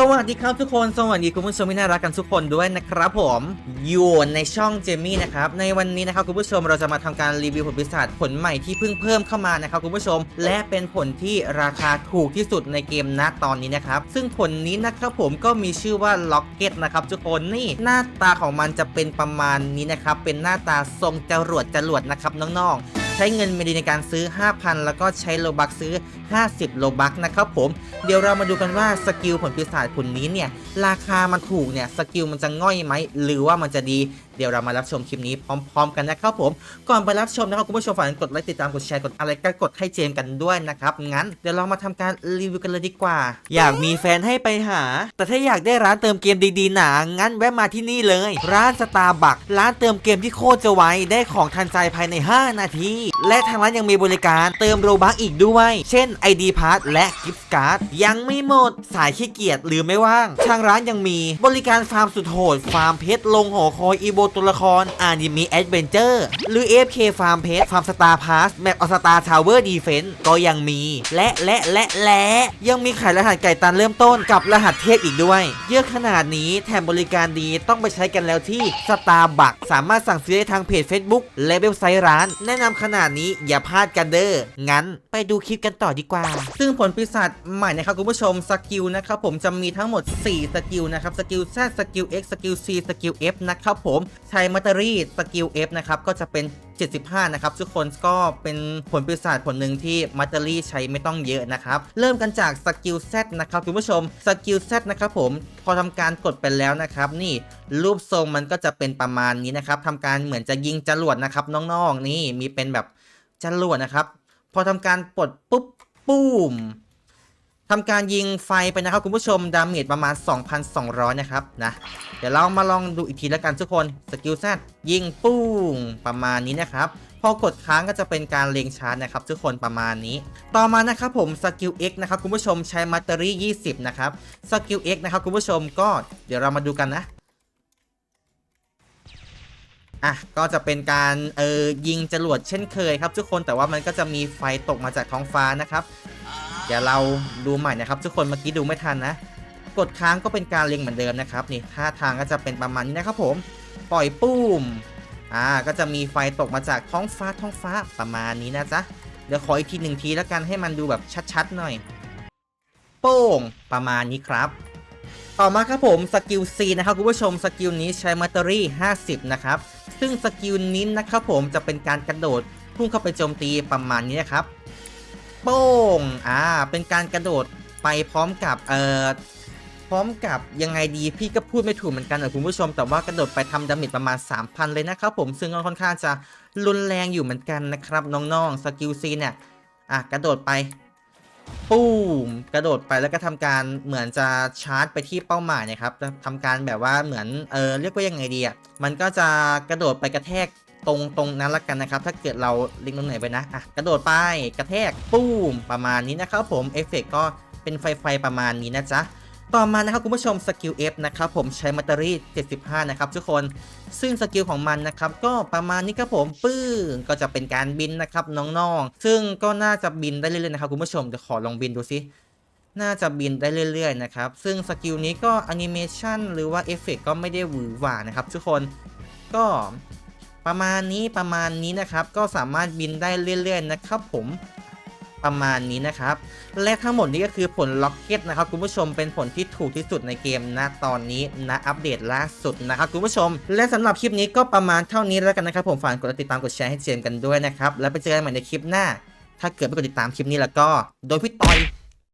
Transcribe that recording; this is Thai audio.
สวัสดีครับทุกคน สวัสดีคุณผู้ชมที่น่ารักกันทุกคนด้วยนะครับผมอยู่ในช่องเจมี่นะครับในวันนี้นะครับคุณผู้ชมเราจะมาทำการรีวิวผลพิศาจผลใหม่ที่เพิ่งเพิ่มเข้ามานะครับคุณผู้ชม และเป็นผลที่ราคาถูกที่สุดในเกมณตอนนี้นะครับซึ่งผลนี้นะครับผมก็มีชื่อว่าล็อกเก็ตนะครับทุกคนนี่หน้าตาของมันจะเป็นประมาณนี้นะครับเป็นหน้าตาทรงจรวดจรวดนะครับน้องๆ ใช้เงินเมดีในการซื้อ 5,000 แล้วก็ใช้โลบักซื้อ 50 โลบักนะครับผม เดี๋ยวเรามาดูกันว่าสกิลผลปีศาจผลนี้เนี่ย ราคามันถูกเนี่ย สกิลมันจะง่อยไหม หรือว่ามันจะดี เดี๋ยวเรามารับชมคลิปนี้พร้อม ๆ กันนะครับผม ก่อนไปรับชมนะครับคุณผู้ชมฝากกดไลค์ติดตามกดแชร์กดอะไรก็กดให้เจมกันด้วยนะครับงั้นเดี๋ยวเรามาทำการรีวิวกันเลยดีกว่า อยากมีแฟนให้ไปหา แต่ถ้าอยากได้ร้านเติมเกมดีๆหนางั้นแวะมาที่นี่เลย ร้านสตาร์บัคร้านเติมเกมที่โคตรจะไวได้ของทันใจภายใน 5 นาที และทางร้านยังมีบริการเติมโรบัคอีกด้วย เช่น ID p a s s และกิฟต์การ์ดยังไม่หมดสายขี้เกียจหรือไม่ว่าง ทางร้านยังมีบริการฟาร์มสุดโหดฟาร์มเพชรลงหอคอยอีโบตัวละครอานิมีแอดเวนเจอร์หรือ AFK ฟาร์มเพชรฟาร์มสตาร์พาสแมปออสตาร์ทาวเวอร์ดีเฟนต์ก็ยังมี และและและและยังมีขายรหัสไก่ตันเริ่มต้นกับรหัสเทพอีกด้วย เยอะขนาดนี้แถมบริการดีต้องไปใช้กันแล้วที่สตาร์บัคสามารถสั่งซื้อได้ทางเพจ Facebook และเว็บไซต์ร้าน แนะนำขนาดนี้อย่าพลาดกันเด้องั้นไปดูคลิปกันต่อดีกว่า ซึ่งผลปีศาจใหม่นะครับคุณผู้ชมสกิลนะครับผมจะมีทั้งหมด 4 สกิลนะครับสกิล Z สกิล X สกิล C สกิล F นะครับผมใช้มัตเตอรี่สกิล F นะครับ ก็จะเป็น 75 นะครับ ทุกคนก็เป็นผลปีศาจผลหนึ่งที่มัตเตอรี่ใช้ไม่ต้องเยอะนะครับ เริ่มกันจากสกิล Z นะครับ คุณผู้ชมสกิล Z นะครับผมพอทำการกดไปแล้วนะครับ นี่รูปทรงมันก็จะเป็นประมาณนี้นะครับทำการเหมือนจะยิงจรวดนะครับน้องๆนี่มีเป็นแบบจรวดนะครับ พอทำการปลดปุ๊บปุ้ม ทำการยิงไฟไปนะครับคุณผู้ชมดาเมจประมาณ 2,200 นะครับนะเดี๋ยวเรามาลองดูอีกทีแล้วกันทุกคนสกิลแซดยิงปุ้งประมาณนี้นะครับพอกดค้างก็จะเป็นการเลงชาร์จนะครับทุกคนประมาณนี้ ต่อมานะครับผมสกิล X นะครับคุณผู้ชมใช้แบตเตอรี่ 20 นะครับสกิล X นะครับคุณผู้ชมก็เดี๋ยวเรามาดูกันนะอะก็จะเป็นการเออยิงจรวดเช่นเคยครับทุกคนแต่ว่ามันก็จะมีไฟตกมาจากท้องฟ้านะครับ เดี๋ยวเราดูใหม่นะครับ ทุกคนเมื่อกี้ดูไม่ทันนะ กดค้างก็เป็นการเล็งเหมือนเดิมนะครับนี่ท่าทางก็จะเป็นประมาณนี้นะครับผมปล่อยปุ้มอ่าก็จะมีไฟตกมาจากท้องฟ้าท้องฟ้าประมาณนี้นะจ๊ะเดี๋ยวขออีกทีหนึ่งทีแล้วกันให้มันดูแบบชัดๆหน่อย โป้งประมาณนี้ครับต่อมาครับผมสกิล C นะครับคุณผู้ชมสกิลนี้ใช้แบตเตอรี่ 50 นะครับ ซึ่งสกิลนี้นะครับผมจะเป็นการกระโดดพุ่งเข้าไปโจมตีประมาณนี้นะครับ โป้งอ่าเป็นการกระโดดไปพร้อมกับเอ่อพร้อมกับยังไงดีพี่ก็พูดไม่ถูกเหมือนกันนะคุณผู้ชม แต่ว่ากระโดดไปทำดาเมจประมาณ 3,000 เลยนะครับผมซึ่งก็ค่อนข้างจะรุนแรงอยู่เหมือนกันนะครับน้องๆสกิลซีเนี่ยอะกระโดดไปปูมกระโดดไปแล้วก็ทำการเหมือนจะชาร์จไปที่เป้าหมายนะครับจะทำการแบบว่าเหมือนเออเรียกว่ายังไงดีอะมันก็จะกระโดดไปกระแทก ตรงตรงนั้นละกันนะครับ ถ้าเกิดเราลิงก์ตรงไหนไปนะอะกระโดดไปกระแทกปุ้มประมาณนี้นะครับผมเอฟเฟกก็เป็นไฟไฟประมาณนี้นะจ๊ะต่อมานะครับคุณผู้ชมสกิล F นะครับผมใช้แบตเตอรี่75 นะครับทุกคนซึ่งสกิลของมันนะครับก็ประมาณนี้ครับผมปื้งก็จะเป็นการบินนะครับน้องๆ ซึ่งก็น่าจะบินได้เรื่อยๆนะครับคุณผู้ชมเดี๋ยวขอลองบินดูสิน่าจะบินได้เรื่อยๆนะครับซึ่งสกิลนี้ก็แอนิเมชันหรือว่าเอฟเฟกก็ไม่ได้หวือหวานะครับทุกคนก็ ประมาณนี้ประมาณนี้นะครับ ก็สามารถบินได้เรื่อย ๆ นะครับผมประมาณนี้นะครับ และทั้งหมดนี้ก็คือผลล็อกเก็ตนะครับคุณผู้ชมเป็นผลที่ถูกที่สุดในเกมณตอนนี้ณอัปเดตล่าสุดนะครับคุณผู้ชม และสำหรับคลิปนี้ก็ประมาณเท่านี้แล้วกันนะครับ ผมฝากกดติดตามกดแชร์ให้เจมส์กันด้วยนะครับ แล้วไปเจอกันใหม่ในคลิปหน้า ถ้าเกิดไม่กดติดตามคลิปนี้แล้วก็ โดนพี่ต่อย